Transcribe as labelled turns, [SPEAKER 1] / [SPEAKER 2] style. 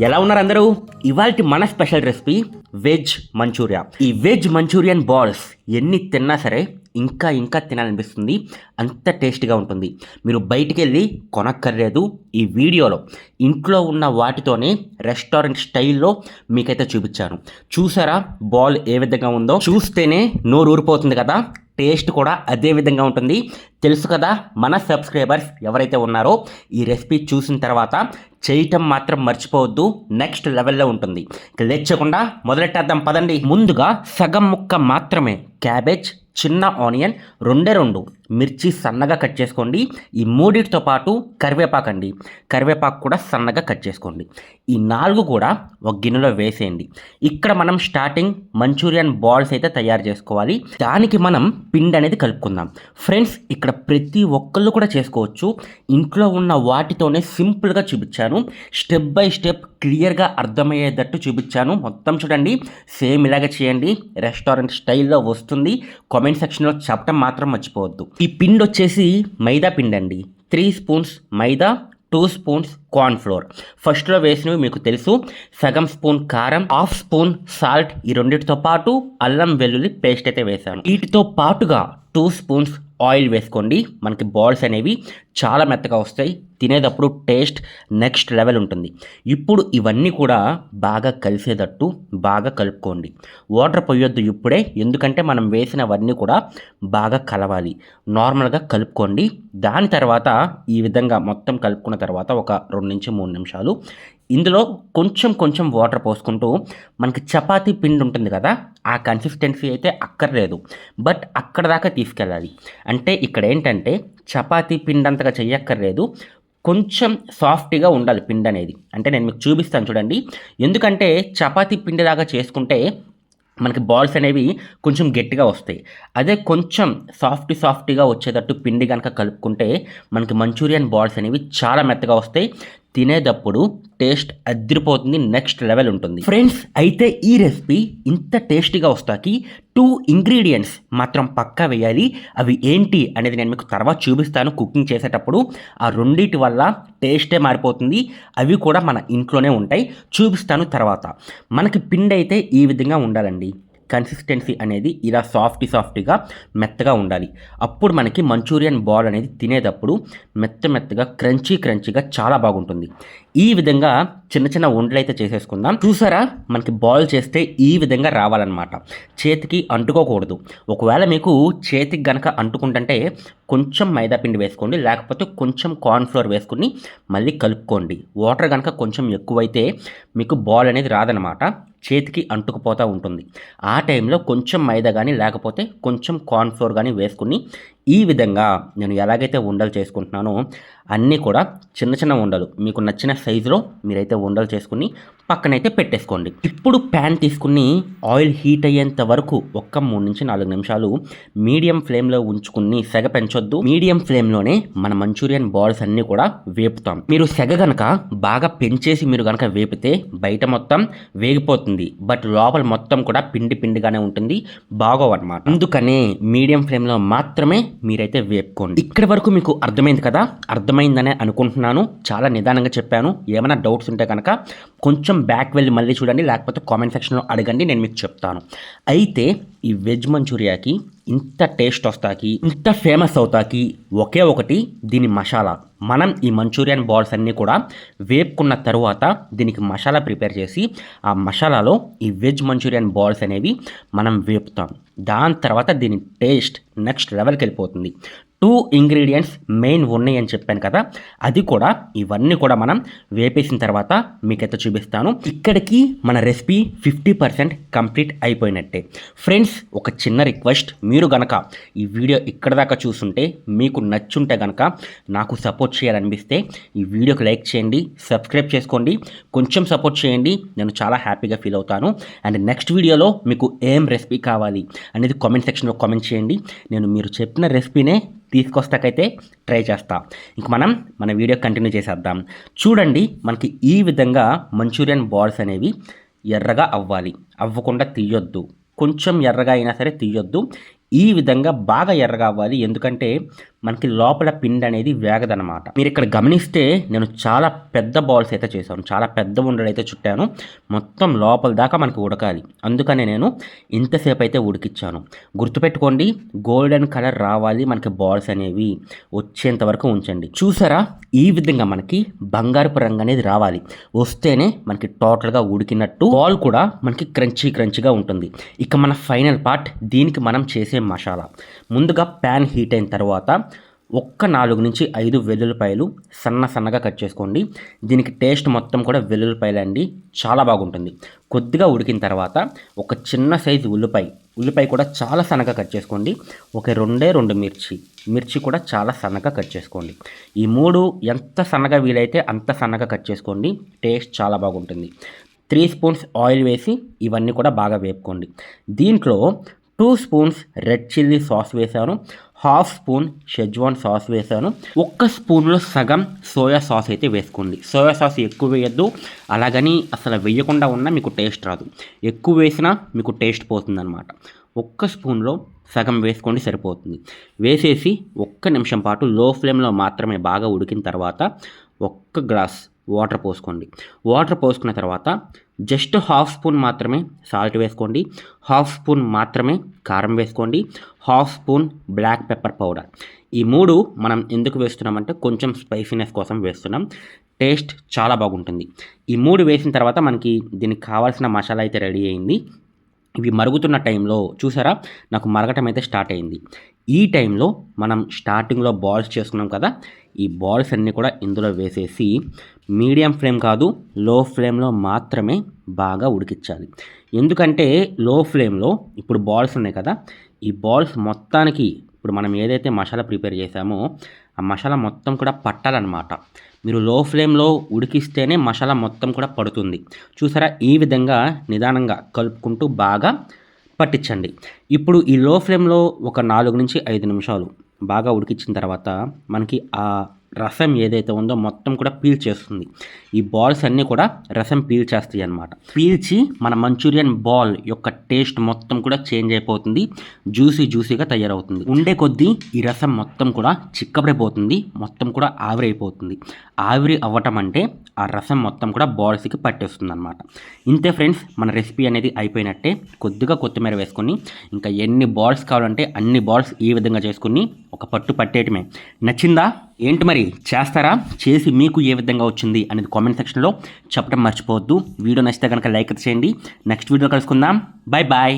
[SPEAKER 1] ఎలా ఉన్నారు అందరూ? ఇవాళ మన స్పెషల్ రెసిపీ వెజ్ మంచూరియా. ఈ వెజ్ మంచూరియన్ బాల్స్ ఎన్ని తిన్నా సరే ఇంకా ఇంకా తినాలనిపిస్తుంది. అంత టేస్టీగా ఉంటుంది. మీరు బయటికి వెళ్ళి కొనక్కర్లేదు ఈ వీడియోలో. ఇంట్లో ఉన్న వాటితోనే రెస్టారెంట్ స్టైల్లో మీకైతే చూపించాను. చూసారా బాల్ ఏ విధంగా ఉందో? చూస్తేనే నోరు ఊరిపోతుంది కదా? టేస్ట్ కూడా అదే విధంగా ఉంటుంది. తెలుసు కదా మన సబ్స్క్రైబర్స్ ఎవరైతే ఉన్నారో ఈ రెసిపీ చూసిన తర్వాత చేయటం మాత్రం మర్చిపోవద్దు నెక్స్ట్ లెవెల్లో ఉంటుంది. ఇక లేచకుండా మొదలెట్టేద్దాం పదండి. ముందుగా సగం ముక్క మాత్రమే క్యాబేజ్ చిన్న ఆనియన్ రెండే రెండు. మిర్చి సన్నగా కట్ చేసుకోండి. ఈ మూడింటితో పాటు కరివేపాకు అండి. కరివేపాకు కూడా సన్నగా కట్ చేసుకోండి. ఈ నాలుగు కూడా ఒక గిన్నెలో వేసేయండి. ఇక్కడ మనం స్టార్టింగ్ మంచూరియన్ బాల్స్ అయితే తయారు చేసుకోవాలి. దానికి మనం పిండి అనేది కలుపుకుందాం. ఫ్రెండ్స్ ఇక్కడ ప్రతి ఒక్కళ్ళు కూడా చేసుకోవచ్చు. ఇంట్లో ఉన్న వాటితోనే సింపుల్గా చూపించాను. స్టెప్ బై స్టెప్ క్లియర్గా అర్థమయ్యేటట్టు చూపించాను. మొత్తం చూడండి. సేమ్ ఇలాగే చేయండి. రెస్టారెంట్ స్టైల్లో వస్తుంది. కామెంట్ సెక్షన్లో చెప్పడం మాత్రం మర్చిపోవద్దు. ఈ పిండి వచ్చేసి మైదా పిండి అండి three spoons maida two spoons corn flour. ఫస్ట్లో వేసినవి మీకు తెలుసు. సగం స్పూన్ కారం హాఫ్ స్పూన్ సాల్ట్ ఈ రెండింటితో పాటు అల్లం వెల్లుల్లి పేస్ట్ అయితే వేసాను వీటితో పాటుగా టూ స్పూన్స్ ఆయిల్ వేసుకోండి. మనకి బాల్స్ అనేవి చాలా మెత్తగా వస్తాయి. తినేటప్పుడు టేస్ట్ నెక్స్ట్ లెవెల్ ఉంటుంది. ఇప్పుడు ఇవన్నీ కూడా బాగా కలిసేటట్టు బాగా కలుపుకోండి. వాటర్ పోయొద్దు ఇప్పుడే. ఎందుకంటే మనం వేసినవన్నీ కూడా బాగా కలవాలి. నార్మల్గా కలుపుకోండి. దాని తర్వాత ఈ విధంగా మొత్తం కలుపుకున్న తర్వాత ఒక రెండు నుంచి మూడు నిమిషాలు ఇందులో కొంచెం కొంచెం వాటర్ పోసుకుంటూ మనకి చపాతీ పిండి ఉంటుంది కదా ఆ కన్సిస్టెన్సీ అయితే అక్కర్లేదు. బట్ అక్కడ దాకా తీసుకెళ్ళాలి. అంటే ఇక్కడ ఏంటంటే చపాతీ పిండి అంతగా చెయ్యక్కర్లేదు. కొంచెం సాఫ్ట్గా ఉండాలి పిండి అనేది. అంటే నేను మీకు చూపిస్తాను చూడండి. ఎందుకంటే చపాతీ పిండిలాగా చేసుకుంటే మనకి బాల్స్ అనేవి కొంచెం గట్టిగా వస్తాయి. అదే కొంచెం సాఫ్ట్ సాఫ్ట్గా వచ్చేటట్టు పిండి కనుక కలుపుకుంటే మనకి మంచూరియన్ బాల్స్ అనేవి చాలా మెత్తగా వస్తాయి. తినేటప్పుడు టేస్ట్ అదిరిపోతుంది నెక్స్ట్ లెవెల్ ఉంటుంది. ఫ్రెండ్స్ అయితే ఈ రెసిపీ ఇంత టేస్టీగా వస్తాకి టూ ఇంగ్రీడియంట్స్ మాత్రం పక్కా వేయాలి. అవి ఏంటి అనేది నేను మీకు తర్వాత చూపిస్తాను. కుకింగ్ చేసేటప్పుడు ఆ రెండింటి వల్ల టేస్టే మారిపోతుంది. అవి కూడా మన ఇంట్లోనే ఉంటాయి. చూపిస్తాను తర్వాత. మనకి పిండి అయితే ఈ విధంగా ఉండాలండి. కన్సిస్టెన్సీ అనేది ఇలా సాఫ్ట్ సాఫ్ట్గా మెత్తగా ఉండాలి. అప్పుడు మనకి మంచూరియన్ బాల్ అనేది తినేటప్పుడు మెత్త మెత్తగా క్రంచీ క్రంచీగా చాలా బాగుంటుంది. ఈ విధంగా చిన్న చిన్న ఉండలు అయితే చేసేసుకుందాం. చూసారా? మనకి బాల్ చేస్తే ఈ విధంగా రావాలన్నమాట. చేతికి అంటుకోకూడదు. ఒకవేళ మీకు చేతికి గనక అంటుకుంటుంటే కొంచెం మైదా పిండి వేసుకోండి లేకపోతే కొంచెం కార్న్ ఫ్లోర్ వేసుకుని మళ్ళీ కలుపుకోండి. వాటర్ కనుక కొంచెం ఎక్కువైతే మీకు బాల్ అనేది రాదనమాట చేతికి అంటుకుపోతూ ఉంటుంది. ఆ టైంలో కొంచెం మైదా కానీ లేకపోతే కొంచెం కార్న్ ఫ్లోర్ కానీ వేసుకుని ఈ విధంగా నేను ఎలాగైతే ఉండలు చేసుకుంటున్నానో అన్నీ కూడా చిన్న చిన్న ఉండలు. మీకు నచ్చిన సైజులో మీరైతే ఉండలు చేసుకుని పక్కనైతే పెట్టేసుకోండి. ఇప్పుడు ప్యాన్ తీసుకుని ఆయిల్ హీట్ అయ్యేంత వరకు ఒక్క మూడు నుంచి నాలుగు నిమిషాలు మీడియం ఫ్లేమ్లో ఉంచుకుని సెగ పెంచొద్దు. మీడియం ఫ్లేమ్లోనే మన మంచూరియన్ బాల్స్ అన్నీ కూడా వేపుతాం. మీరు సెగ గనక బాగా పెంచేసి మీరు గనక వేపితే బయట మొత్తం వేగిపోతుంది. బట్ లోపల మొత్తం కూడా పిండి పిండిగానే ఉంటుంది. బాగోవన్నమాట. అందుకనే మీడియం ఫ్లేమ్లో మాత్రమే మీరైతే వేపుకోండి. ఇక్కడి వరకు మీకు అర్థమైంది కదా? అర్థమైందనే అనుకుంటున్నాను. చాలా నిదానంగా చెప్పాను. ఏమైనా డౌట్స్ ఉంటే కనుక కొంచెం బ్యాక్ వెళ్ళి మళ్ళీ చూడండి లేకపోతే కామెంట్ సెక్షన్లో అడగండి నేను మీకు చెప్తాను. అయితే ఈ వెజ్ మంచూరియాకి ఇంత టేస్ట్ వస్తాకి ఇంత ఫేమస్ అవుతాకి ఒకే ఒకటి దీని మసాలా. మనం ఈ మంచూరియన్ బాల్స్ అన్నీ కూడా వేపుకున్న తరువాత దీనికి మసాలా ప్రిపేర్ చేసి ఆ మసాలాలో ఈ వెజ్ మంచూరియన్ బాల్స్ అనేవి మనం వేపుతాం. దాని తర్వాత దీని టేస్ట్ నెక్స్ట్ లెవెల్కి వెళ్ళిపోతుంది. టూ ఇంగ్రీడియంట్స్ మెయిన్ ఉన్నాయి అని చెప్పాను కదా అది కూడా ఇవన్నీ కూడా మనం వేపేసిన తర్వాత మీకైతే చూపిస్తాను. ఇక్కడికి మన రెసిపీ ఫిఫ్టీ పర్సెంట్ కంప్లీట్ అయిపోయినట్టే. ఫ్రెండ్స్ ఒక చిన్న రిక్వెస్ట్ మీరు గనక ఈ వీడియో ఇక్కడ దాకా చూస్తుంటే మీకు నచ్చుంటే గనక నాకు సపోర్ట్ చేయాలనిపిస్తే ఈ వీడియోకి లైక్ చేయండి సబ్స్క్రైబ్ చేసుకోండి కొంచెం సపోర్ట్ చేయండి నేను చాలా హ్యాపీగా ఫీల్ అవుతాను. అండ్ నెక్స్ట్ వీడియోలో మీకు ఏం రెసిపీ కావాలి అనేది కామెంట్ సెక్షన్లో కామెంట్ చేయండి. నేను మీరు చెప్పిన రెసిపీనే తీసుకొస్తాకైతే ట్రై చేస్తా. ఇంక మనం మన వీడియో కంటిన్యూ చేసేద్దాం. చూడండి మనకి ఈ విధంగా మంచూరియన్ బాల్స్ అనేవి ఎర్రగా అవ్వాలి. అవ్వకుండా తీయొద్దు. కొంచెం ఎర్రగా అయినా సరే తీయొద్దు. ఈ విధంగా బాగా ఎర్రగా అవ్వాలి. ఎందుకంటే మనకి లోపల పిండి అనేది వేగదనమాట మీరు ఇక్కడ గమనిస్తే నేను చాలా పెద్ద బాల్స్ అయితే చేశాను. చాలా పెద్ద ఉండలు అయితే చుట్టాను. మొత్తం లోపల దాకా మనకి ఉడకాలి. అందుకనే నేను ఇంతసేపు అయితే ఉడికిచ్చాను. గుర్తుపెట్టుకోండి గోల్డెన్ కలర్ రావాలి మనకి బాల్స్ అనేవి. వచ్చేంత వరకు ఉంచండి. చూసారా? ఈ విధంగా మనకి బంగారపు రంగు అనేది రావాలి. వస్తేనే మనకి టోటల్గా ఉడికినట్టు బాల్ కూడా మనకి క్రంచీ క్రంచీగా ఉంటుంది. ఇక మన ఫైనల్ పార్ట్ దీనికి మనం చేసే మసాలా. ముందుగా ప్యాన్ హీట్ అయిన తర్వాత ఒక్క నాలుగు నుంచి ఐదు వెల్లుల్లిపాయలు సన్న సన్నగా కట్ చేసుకోండి. దీనికి టేస్ట్ మొత్తం కూడా వెల్లుల్లిపాయలు అండి. చాలా బాగుంటుంది. కొద్దిగా ఉడికిన తర్వాత ఒక చిన్న సైజు ఉల్లిపాయ ఉల్లిపాయ కూడా చాలా సన్నగా కట్ చేసుకోండి. ఒక రెండే రెండు మిర్చి మిర్చి కూడా చాలా సన్నగా కట్ చేసుకోండి. ఈ మూడు ఎంత సన్నగా వీలైతే అంత సన్నగా కట్ చేసుకోండి. టేస్ట్ చాలా బాగుంటుంది. త్రీ స్పూన్స్ ఆయిల్ వేసి ఇవన్నీ కూడా బాగా వేపుకోండి. దీంట్లో two spoons red chilli sauce వేసాను హాఫ్ స్పూన్ షెజ్వాన్ సాస్ వేసాను ఒక్క స్పూన్లో సగం సోయా సాస్ అయితే వేసుకోండి. సోయా సాస్ ఎక్కువ వేయద్దు. అలాగని అసలు వేయకుండా ఉన్నా మీకు టేస్ట్ రాదు. ఎక్కువ వేసినా మీకు టేస్ట్ పోతుందన్నమాట. ఒక్క స్పూన్లో సగం వేసుకోండి సరిపోతుంది. వేసేసి ఒక్క నిమిషం పాటు లో ఫ్లేమ్లో మాత్రమే బాగా ఉడికిన తర్వాత ఒక్క గ్లాస్ వాటర్ పోసుకోండి. వాటర్ పోసుకున్న తర్వాత జస్ట్ హాఫ్ స్పూన్ మాత్రమే సాల్ట్ వేసుకోండి. హాఫ్ స్పూన్ మాత్రమే కారం వేసుకోండి. Half spoon black pepper powder ఈ మూడు మనం ఎందుకు వేస్తున్నామంటే కొంచెం స్పైసీనెస్ కోసం వేస్తున్నాం. టేస్ట్ చాలా బాగుంటుంది. ఈ మూడు వేసిన తర్వాత మనకి దీనికి కావాల్సిన మసాలా అయితే రెడీ అయింది. ఇవి మరుగుతున్న టైంలో చూసారా? నాకు మరగటం అయితే స్టార్ట్ అయింది. ఈ టైంలో మనం స్టార్టింగ్లో బాల్స్ చేసుకున్నాం కదా? ఈ బాల్స్ అన్నీ కూడా ఇందులో వేసేసి మీడియం ఫ్లేమ్ కాదు లో ఫ్లేమ్లో మాత్రమే బాగా ఉడికించాలి. ఎందుకంటే లో ఫ్లేమ్లో ఇప్పుడు బాల్స్ ఉన్నాయి కదా ఈ బాల్స్ మొత్తానికి ఇప్పుడు మనం ఏదైతే మసాలా ప్రిపేర్ చేసామో ఆ మసాలా మొత్తం కూడా పట్టాలన్నమాట. మీరు లో ఫ్లేమ్లో ఉడికిస్తేనే మసాలా మొత్తం కూడా పడుతుంది. చూసారా? ఈ విధంగా నిదానంగా కలుపుకుంటూ బాగా పట్టించండి. ఇప్పుడు ఈ లో ఫ్లేమ్లో ఒక నాలుగు నుంచి ఐదు నిమిషాలు బాగా ఉడికించిన తర్వాత మనకి ఆ రసం ఏదైతే ఉందో మొత్తం కూడా పీల్ చేస్తుంది. ఈ బాల్స్ అన్నీ కూడా రసం పీల్ చేస్తాయి అన్నమాట. పీల్చి మన మంచూరియన్ బాల్ యొక్క టేస్ట్ మొత్తం కూడా చేంజ్ అయిపోతుంది. జ్యూసీ జ్యూసీగా తయారవుతుంది. ఉండే కొద్దీ ఈ రసం మొత్తం కూడా చిక్కబడిపోతుంది. మొత్తం కూడా ఆవిరి అయిపోతుంది. ఆవిరి అవ్వటం అంటే ఆ రసం మొత్తం కూడా బాల్స్కి పట్టేస్తుంది అనమాట ఇంతే ఫ్రెండ్స్ మన రెసిపీ అనేది అయిపోయినట్టే. కొద్దిగా కొత్తిమీర వేసుకొని ఇంకా ఎన్ని బాల్స్ కావాలంటే అన్ని బాల్స్ ఈ విధంగా చేసుకుని ఒక పట్టు పట్టేయటమే. నచ్చిందా? ఏంటి మరి? చేస్తారా? చేసి మీకు ఏ విధంగా వచ్చింది అనేది కామెంట్ సెక్షన్లో చెప్పడం మర్చిపోవద్దు. వీడియో నచ్చితే కనుక లైక్ చేయండి. నెక్స్ట్ వీడియో కలుసుకుందాం. Bye bye